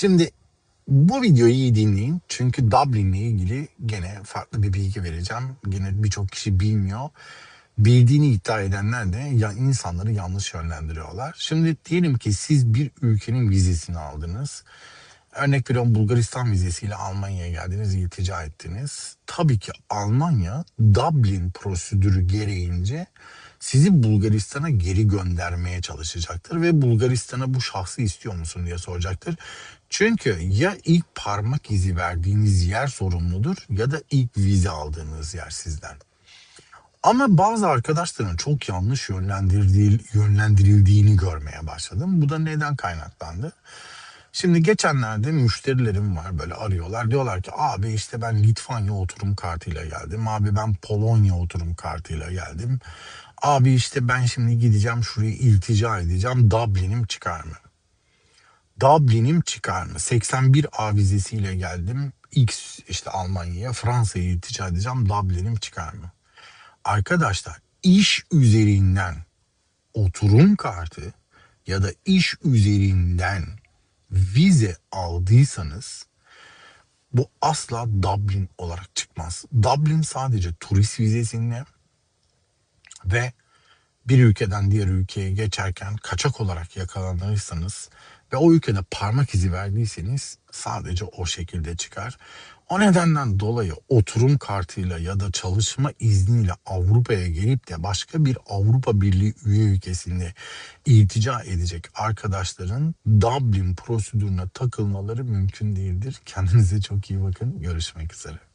Şimdi bu videoyu iyi dinleyin. Çünkü Dublin'le ilgili gene farklı bir bilgi vereceğim. Gene birçok kişi bilmiyor. Bildiğini iddia edenler de ya insanları yanlış yönlendiriyorlar. Şimdi diyelim ki siz bir ülkenin vizesini aldınız. Örnek veriyorum Bulgaristan vizesiyle Almanya'ya geldiniz, iltica ettiniz. Tabii ki Almanya Dublin prosedürü gereğince sizi Bulgaristan'a geri göndermeye çalışacaktır ve Bulgaristan'a bu şahsı istiyor musun diye soracaktır. Çünkü ya ilk parmak izi verdiğiniz yer sorumludur ya da ilk vize aldığınız yer sizden. Ama bazı arkadaşların çok yanlış yönlendirildiği, yönlendirildiğini görmeye başladım. Bu da neden kaynaklandı? Şimdi geçenlerde müşterilerim var böyle arıyorlar. Diyorlar ki abi işte ben Litvanya oturum kartıyla geldim. Abi ben Polonya oturum kartıyla geldim. Abi işte ben şimdi gideceğim şuraya iltica edeceğim. Dublin'im çıkar mı? Dublin'im çıkar mı? 81 A vizesiyle geldim. X işte Almanya'ya, Fransa'ya iltica edeceğim. Dublin'im çıkar mı? Arkadaşlar iş üzerinden oturum kartı ya da iş üzerinden vize aldıysanız bu asla Dublin olarak çıkmaz. Dublin sadece turist vizesinde ve bir ülkeden diğer ülkeye geçerken kaçak olarak yakalanırsanız ve o ülkede parmak izi verdiyseniz sadece o şekilde çıkar. O nedenden dolayı oturum kartıyla ya da çalışma izniyle Avrupa'ya gelip de başka bir Avrupa Birliği üye ülkesinde iltica edecek arkadaşların Dublin prosedürüne takılmaları mümkün değildir. Kendinize çok iyi bakın. Görüşmek üzere.